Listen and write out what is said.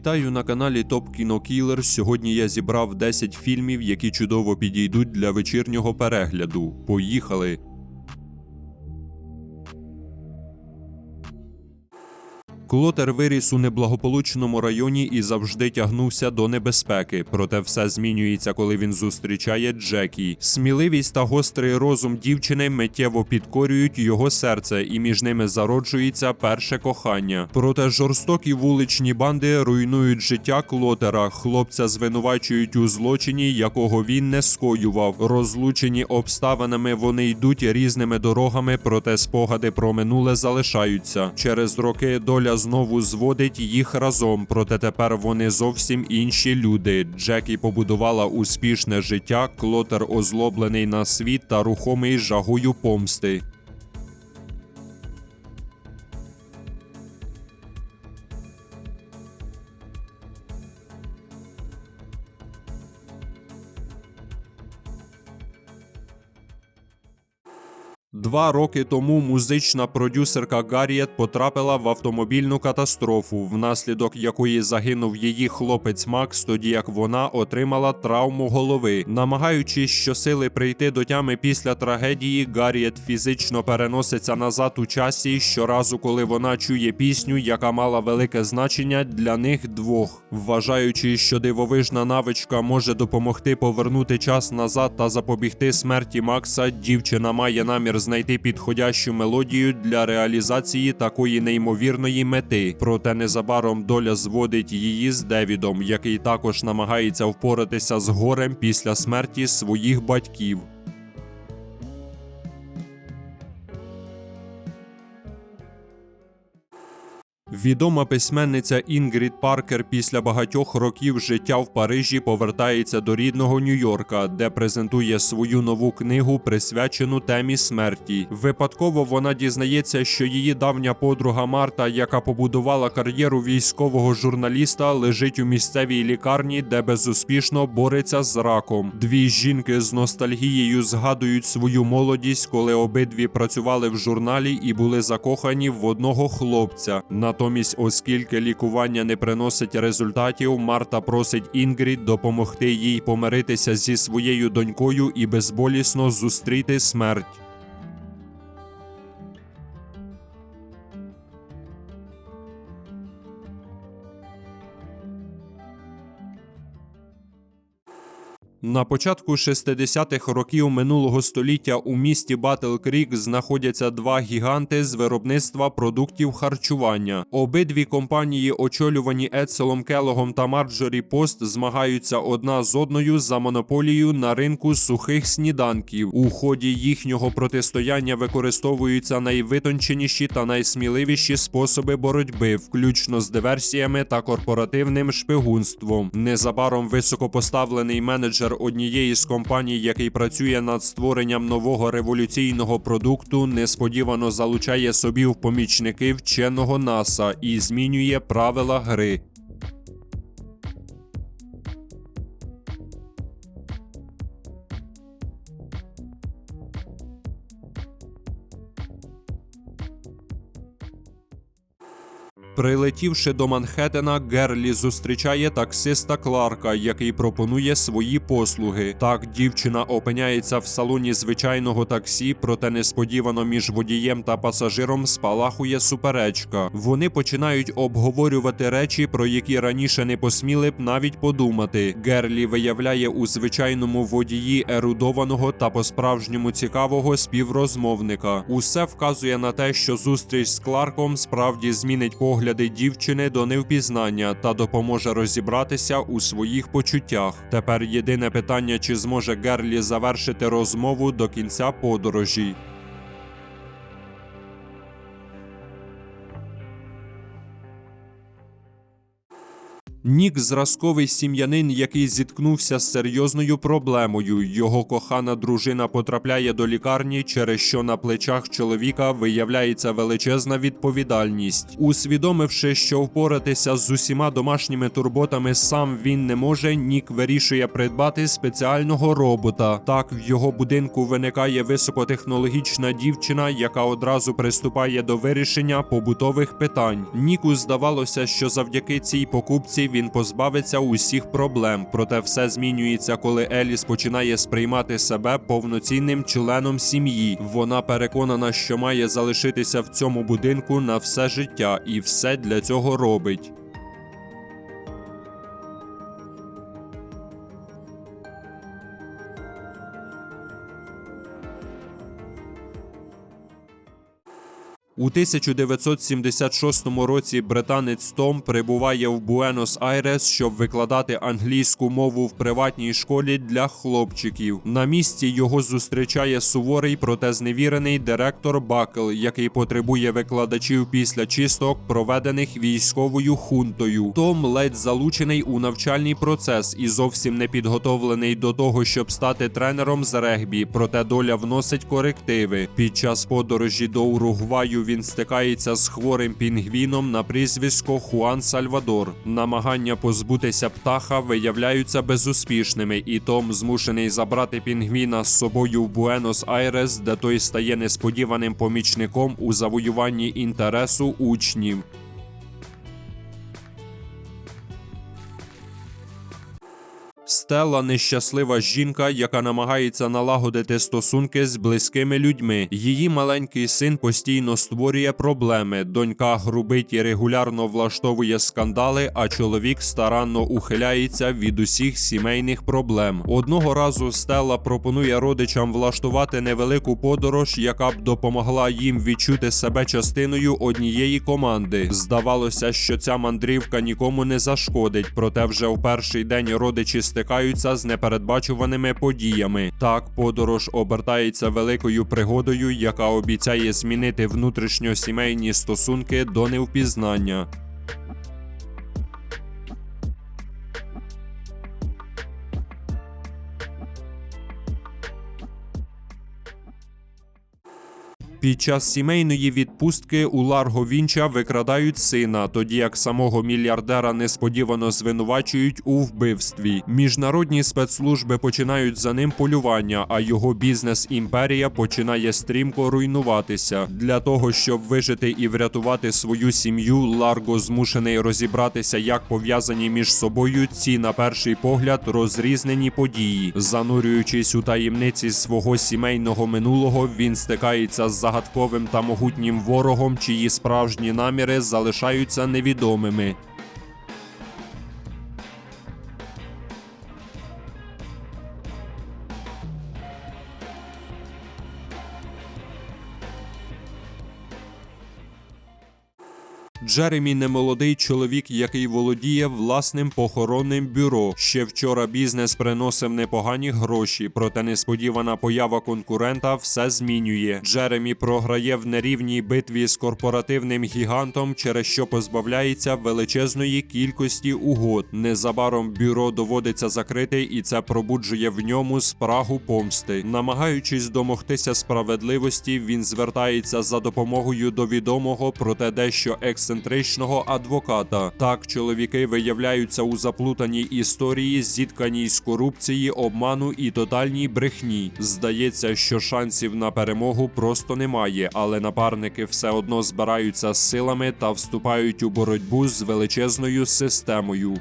Вітаю на каналі Топ Кіно Кілер. Сьогодні я зібрав 10 фільмів, які чудово підійдуть для вечірнього перегляду. Поїхали! Клотер виріс у неблагополучному районі і завжди тягнувся до небезпеки. Проте все змінюється, коли він зустрічає Джекі. Сміливість та гострий розум дівчини миттєво підкорюють його серце, і між ними зароджується перше кохання. Проте жорстокі вуличні банди руйнують життя Клотера. Хлопця звинувачують у злочині, якого він не скоював. Розлучені обставинами вони йдуть різними дорогами, проте спогади про минуле залишаються. Через роки доля знову зводить їх разом, проте тепер вони зовсім інші люди. Джекі побудувала успішне життя, Клотер озлоблений на світ та рухомий жагою помсти. Два роки тому музична продюсерка Гарріет потрапила в автомобільну катастрофу, внаслідок якої загинув її хлопець Макс, тоді як вона отримала травму голови. Намагаючись щосили прийти до тями після трагедії, Гарріет фізично переноситься назад у часі щоразу, коли вона чує пісню, яка мала велике значення для них двох. Вважаючи, що дивовижна навичка може допомогти повернути час назад та запобігти смерті Макса, дівчина має намір знайти підходящу мелодію для реалізації такої неймовірної мети. Проте незабаром доля зводить її з Девідом, який також намагається впоратися з горем після смерті своїх батьків. Відома письменниця Інгрід Паркер після багатьох років життя в Парижі повертається до рідного Нью-Йорка, де презентує свою нову книгу, присвячену темі смерті. Випадково вона дізнається, що її давня подруга Марта, яка побудувала кар'єру військового журналіста, лежить у місцевій лікарні, де безуспішно бореться з раком. Дві жінки з ностальгією згадують свою молодість, коли обидві працювали в журналі і були закохані в одного хлопця. Натомість, оскільки лікування не приносить результатів, Марта просить Інгрід допомогти їй помиритися зі своєю донькою і безболісно зустріти смерть. На початку 60-х років минулого століття у місті Батл Крік знаходяться два гіганти з виробництва продуктів харчування. Обидві компанії, очолювані Ецелом Келогом та Марджорі Пост, змагаються одна з одною за монополію на ринку сухих сніданків. У ході їхнього протистояння використовуються найвитонченіші та найсміливіші способи боротьби, включно з диверсіями та корпоративним шпигунством. Незабаром високопоставлений менеджер однієї з компаній, який працює над створенням нового революційного продукту, несподівано залучає собі в помічники вченого НАСА і змінює правила гри. Прилетівши до Манхеттена, Герлі зустрічає таксиста Кларка, який пропонує свої послуги. Так, дівчина опиняється в салоні звичайного таксі, проте несподівано між водієм та пасажиром спалахує суперечка. Вони починають обговорювати речі, про які раніше не посміли б навіть подумати. Герлі виявляє у звичайному водії ерудованого та по-справжньому цікавого співрозмовника. Усе вказує на те, що зустріч з Кларком справді змінить погляд погляди дівчини до невпізнання та допоможе розібратися у своїх почуттях. Тепер єдине питання, чи зможе Герлі завершити розмову до кінця подорожі. Нік зразковий сім'янин, який зіткнувся з серйозною проблемою. Його кохана дружина потрапляє до лікарні, через що на плечах чоловіка виявляється величезна відповідальність. Усвідомивши, що впоратися з усіма домашніми турботами сам він не може, Нік вирішує придбати спеціального робота. Так в його будинку виникає високотехнологічна дівчина, яка одразу приступає до вирішення побутових питань. Ніку здавалося, що завдяки цій покупці він позбавиться усіх проблем. Проте все змінюється, коли Еліс починає сприймати себе повноцінним членом сім'ї. Вона переконана, що має залишитися в цьому будинку на все життя, і все для цього робить. У 1976 році британець Том прибуває в Буенос-Айрес, щоб викладати англійську мову в приватній школі для хлопчиків. На місці його зустрічає суворий, проте зневірений директор Бакл, який потребує викладачів після чисток, проведених військовою хунтою. Том ледь залучений у навчальний процес і зовсім не підготовлений до того, щоб стати тренером з регбі. Проте доля вносить корективи. Під час подорожі до Уругваю він стикається з хворим пінгвіном на прізвисько Хуан Сальвадор. Намагання позбутися птаха виявляються безуспішними, і Том змушений забрати пінгвіна з собою в Буенос-Айрес, де той стає несподіваним помічником у завоюванні інтересу учнів. Стелла нещаслива жінка, яка намагається налагодити стосунки з близькими людьми. Її маленький син постійно створює проблеми. Донька грубить і регулярно влаштовує скандали, а чоловік старанно ухиляється від усіх сімейних проблем. Одного разу Стелла пропонує родичам влаштувати невелику подорож, яка б допомогла їм відчути себе частиною однієї команди. Здавалося, що ця мандрівка нікому не зашкодить, проте вже в перший день родичі стикаються з непередбачуваними подіями. Так, подорож обертається великою пригодою, яка обіцяє змінити внутрішньосімейні стосунки до невпізнання. Під час сімейної відпустки у Ларго Вінча викрадають сина, тоді як самого мільярдера несподівано звинувачують у вбивстві. Міжнародні спецслужби починають за ним полювання, а його бізнес-імперія починає стрімко руйнуватися. Для того щоб вижити і врятувати свою сім'ю, Ларго змушений розібратися, як пов'язані між собою ці, на перший погляд, розрізнені події. Занурюючись у таємниці свого сімейного минулого, він стикається з загадковим та могутнім ворогом, чиї справжні наміри залишаються невідомими. Джеремі немолодий чоловік, який володіє власним похоронним бюро. Ще вчора бізнес приносив непогані гроші, проте несподівана поява конкурента все змінює. Джеремі програє в нерівній битві з корпоративним гігантом, через що позбавляється величезної кількості угод. Незабаром бюро доводиться закрити, і це пробуджує в ньому спрагу помсти. Намагаючись домогтися справедливості, він звертається за допомогою до відомого, проте дещо ексцентричного адвоката. Так, чоловіки виявляються у заплутаній історії, зітканій з корупції, обману і тотальній брехні. Здається, що шансів на перемогу просто немає, але напарники все одно збираються з силами та вступають у боротьбу з величезною системою.